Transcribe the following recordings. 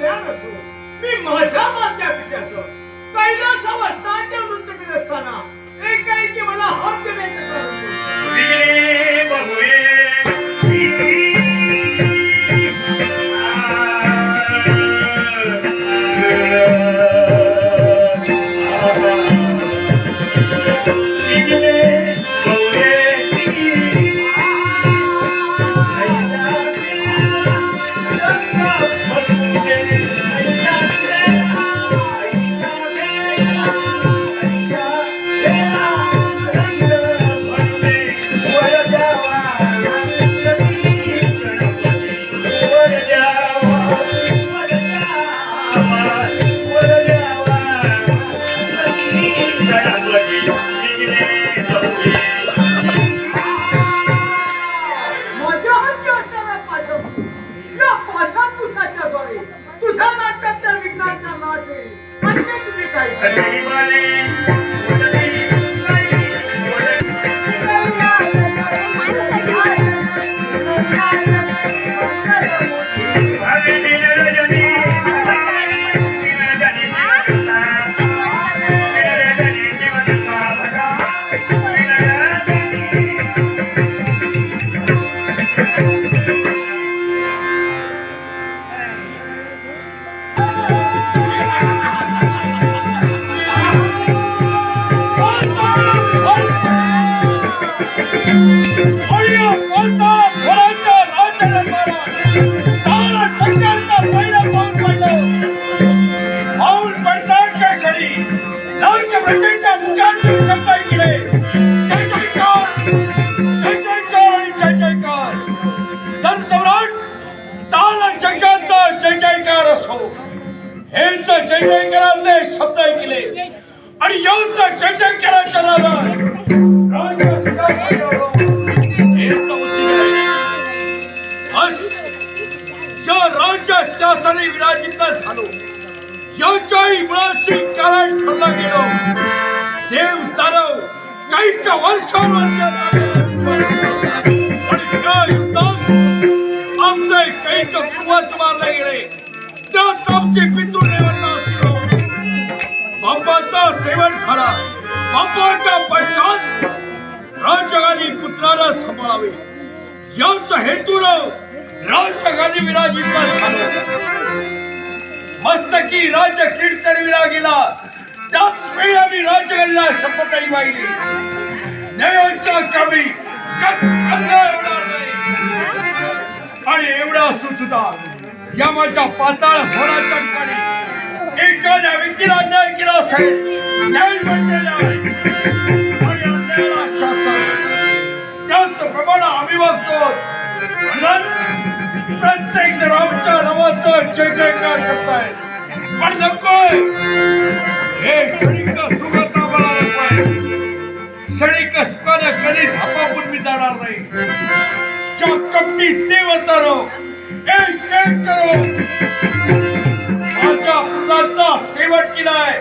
कल्याण असो मी माझ्या मात्या पित्याचं कैलासावर तांड्या वृत्त करत असताना एकाएकी मला हात देण्याचं काहीच्या वर्षानुवर्ष आणि त्या युद्धात आमचे काहीच्या पूर्वज मारले गेले त्यात आमचे पितृदेवांना बापाचा सेवन झाला. बापाच्या पश्चात राजगादी पुत्राला सांभाळावे. याच हेतून राजगादी विराजित झालो. मस्तकी राज्य कीर्तन विरागिला त्याच वेळी राजगादीला शपथही वाहिली न्यायाच्या कमी आणि एवढा असून सुद्धा या माझ्या पाताळ भोराच्या ठिकाणी एखाद्या व्यक्तीला अन्याय केला असेल न्याय म्हणलेला आम्ही बघतो. प्रत्येक जण आमच्या नावाचं जय जयकार करतायत. पण नकोय. हे क्षणिक क्षणिक सुखाने कधी झापापून मी जाणार नाही. ज्या कपटी देवतारो एक एक करो. माझ्या पुराचा शेवट केलाय.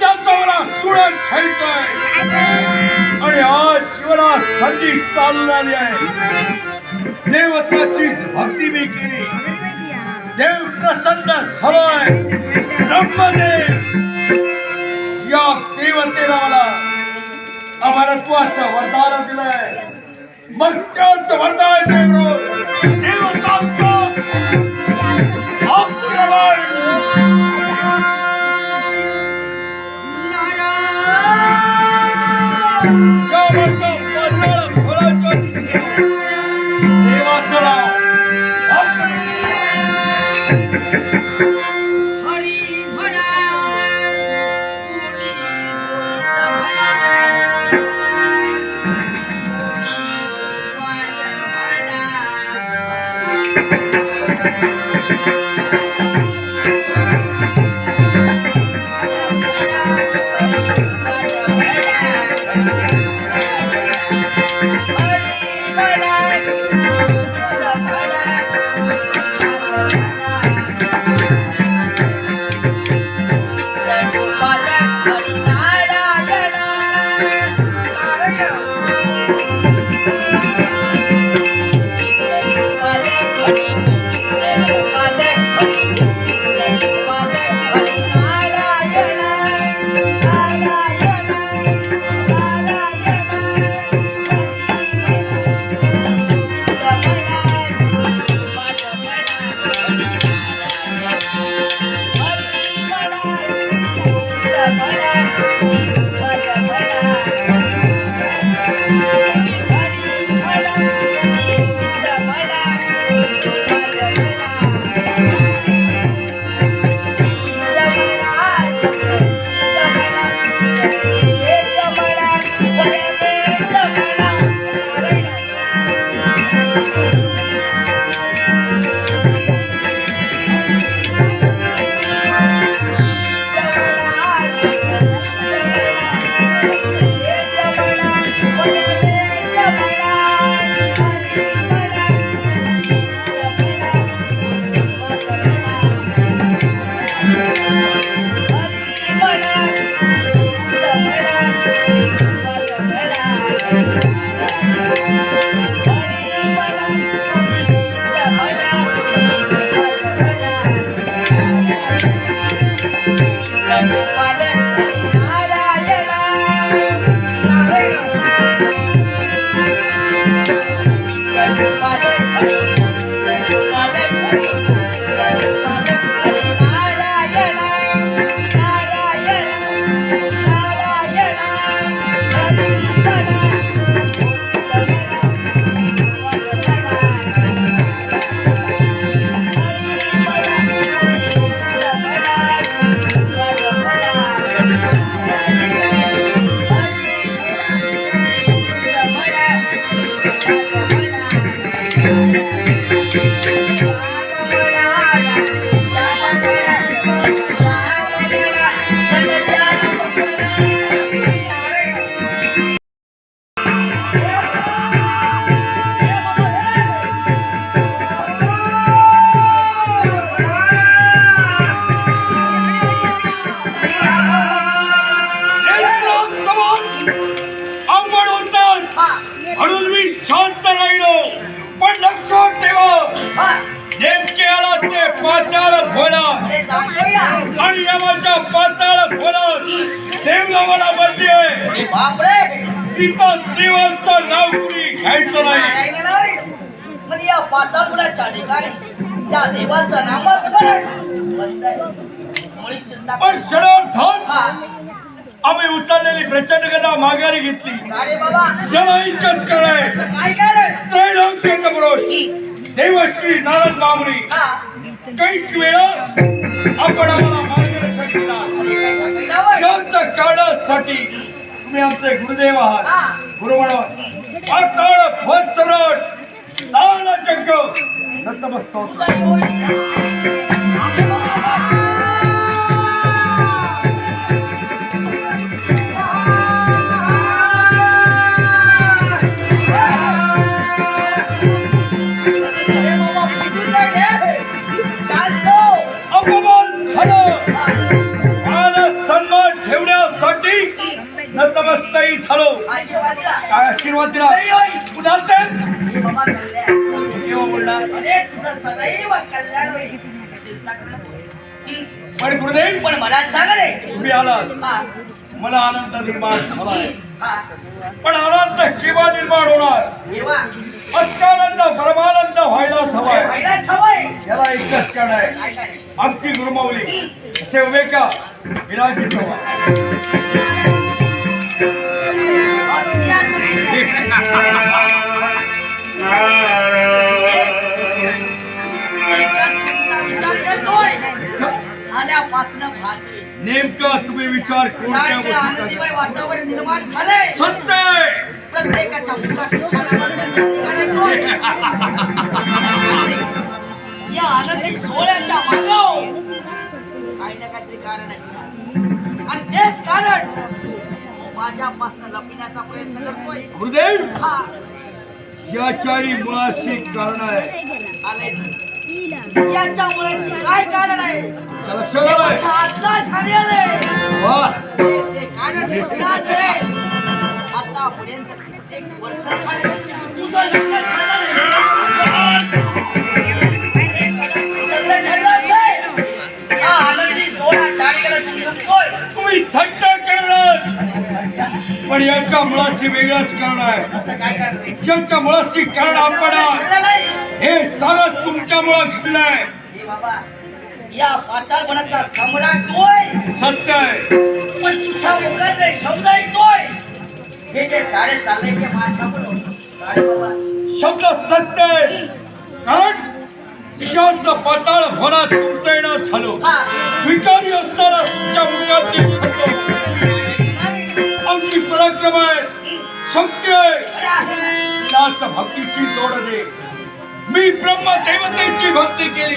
त्याचा मला सुळण खायचंय. आणि आज जीवनात संधी चालू झाली आहे. देवताचीच भक्ती मी केली. देव प्रसन्न झालोय. ब्रह्मदेव या देवतेला मला अमरत्वाचं वरदान दिलंय. मग त्याच वरदान देव बापरे! इथं देवांचं नाव घ्यायचं नाही. पण या पाताळपुराच्या ठिकाणी त्या देवाचं नामस्मरण बंद आहे. मुळी चिंता पण क्षणार्धात हा. आम्ही उचललेली प्रचंड गदा माघारी घेतली. अरे बाबा. त्याला इतकंच कराय असं काय कारण त्रैलोक्य पुरुष. देवश्री नारद मामुनी हा. वेळा आपण आम्हाला मार्गदर्शन केला. अरे काय सांगायला तुम्ही आमचे गुरुदेव आहात. गुरु म्हणून काळ भोज सम्राट हं. पण गुरुदेव? पण मला सांग रे. तुम्ही आलात. मला आनंद निर्माण झालाय. हा. पण आनंद केव्हा निर्माण होणार? अत्यानंद परमानंद व्हायलाच हवाय. याला एकच कारण आहे. आमची गुरुमाऊली असे उभे का विराजित व्हा नेमकं तुम्ही विचार कोणत्या गोष्टीचा. आनंदीमय वातावरण निर्माण झालंय सत्य! आहे. प्रत्येकाच्या मुखात छानामानाचं ठिकाण या आनंदी सोहळ्याच्या मागं काही ना काहीतरी कारण आहे. आणि तेच कारण माझ्यापासून लपविण्याचा प्रयत्न करतोय. गुरुदेव! हा. याच्याही मुळाशी कारण आहे. आलंय. काय कारण आहे? आता झालेलं कारण आहे. आतापर्यंत कित्येक वर्ष झाले. तुझं लग्न झालं. तुम्ही थट्टा करणार. पण याच्या मुळाशी वेगळंच कारण आहे. असं काय मुळाशी कारण आपण आहे. हे सारं तुमच्यामुळं घडलंय. हे बाबा या पाताळपणाचा सम्राट तोय सत्य आहे. पण तुझ्या शब्द ऐकतोय हे जे साडे चाललंय ते माझ्या साडे बाबा. शब्द सत्य आहे. कारण ईशानचं पाताळ होणार तुमचं येणं झालो. विचारी असताना तुमच्या मुखातील शब्द. आमची पराक्रम आहे. शक्य आहे. अरे आहे. ना. त्याच भक्तीची जोड दे. मी ब्रह्मदेवतेची भक्ती केली.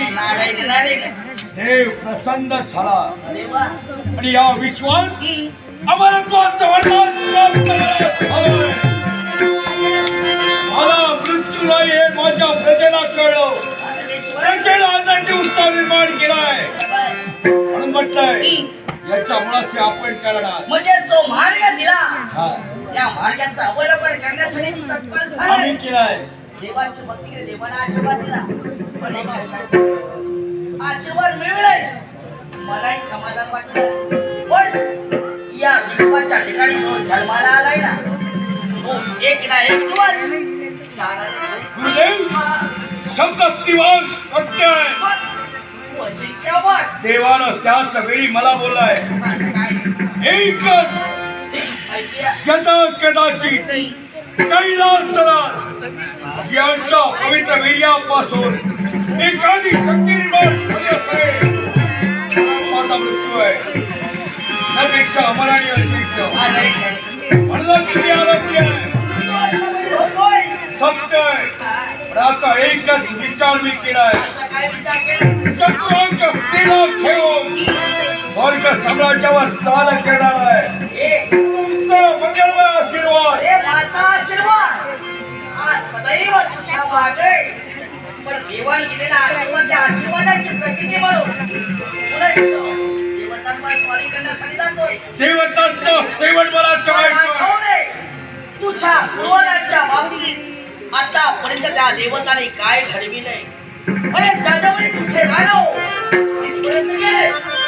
देव प्रसन्न झाला. आणि या विश्वात अमरत्वाचं वरदान प्राप्त झालंय. मला मृत्यू नाही हे माझ्या प्रजेला कळलं. प्रजेला आनंदी उत्साह निर्माण केलाय. म्हणून म्हटलंय याच्या मुळाचे आपण करणार. म्हणजे जो मार्ग दिला. हा. त्या मार्गाचा अवलंबन करण्यासाठी तत्पर झालाय. केलाय. देवाची भक्ती केली, देवाला आशीर्वाद दिला पण एक लक्षात आशीर्वाद मिळलाय मलाही समाधान वाटलं पण या विश्वाच्या ठिकाणी जो जन्माला आलाय ना तो एक ना एक दिवस शब्द दिवस सत्य आहे तू. देवानं त्याच वेळी मला नाही. एकच ऐकूया. कदा कदाचित यांच्या पवित्र वीर्यापासून एखादी शक्ती निर्माण झाली असेल माझा मृत्यू आहे. त्यापेक्षा अमर आणि अतिरिक्त हा, नाही, नाही. म्हणलं किती आरोग्य आहे. सत्य आहे. आता एकच विचार मी केलाय असा काय विचार स्त्रीला ठेवून वर्ग साम्राज्यावर चाल करणार आहे. अरे माझा आशीर्वाद. आज सदैव तुझ्या मागे. पण देवाने दिलेला आशीर्वाद त्या आशीर्वादाची प्रचिती म्हणून. देवतांचं सेवन मला करायचं आठवण आहे, तुझ्या पूर्वजांच्या बाबतीत आतापर्यंत त्या देवताने काय घडविलंय? अरे तुझे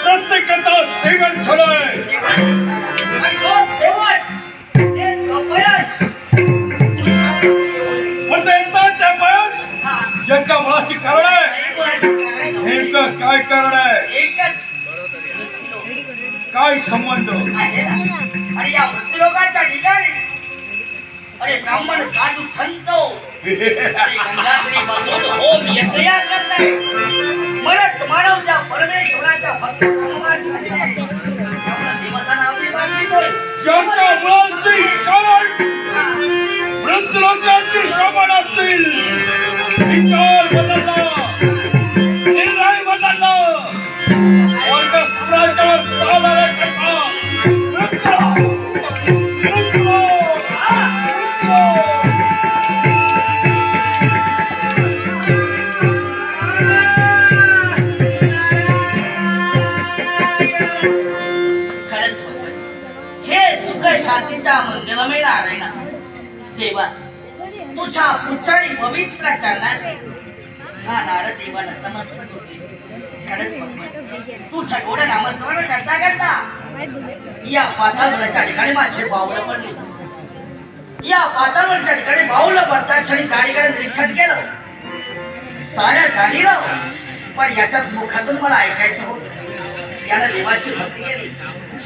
प्रत्येकाचा सेवन झालंय. ज्यांच्या मुलाची कारण आहे. नेमकं काय कारण आहे? काय संबंध? आणि या मृत्यूलोकाच्या ठिकाणी अरे ब्राह्मण साधू संत. अरे म्हणत मानव त्या परमेश्वराच्या भक्त विचार बदलला उच्चारी देवाला होते. खरंच तुझ्या नामस्मरण करता करता. या पाताळवरच्या ठिकाणी माझे बावलं पडले. या पाताळवरच्या ठिकाणी क्षणी गाडीकडे निरीक्षण केलं. साऱ्या गाडीला. पण याच्याच मुखातून मला ऐकायचं होतं. यानं देवाची भक्ती केली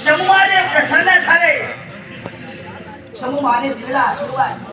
शमुवाने प्रसन्न झाले. शमुवाने दिलेला आशीर्वाद.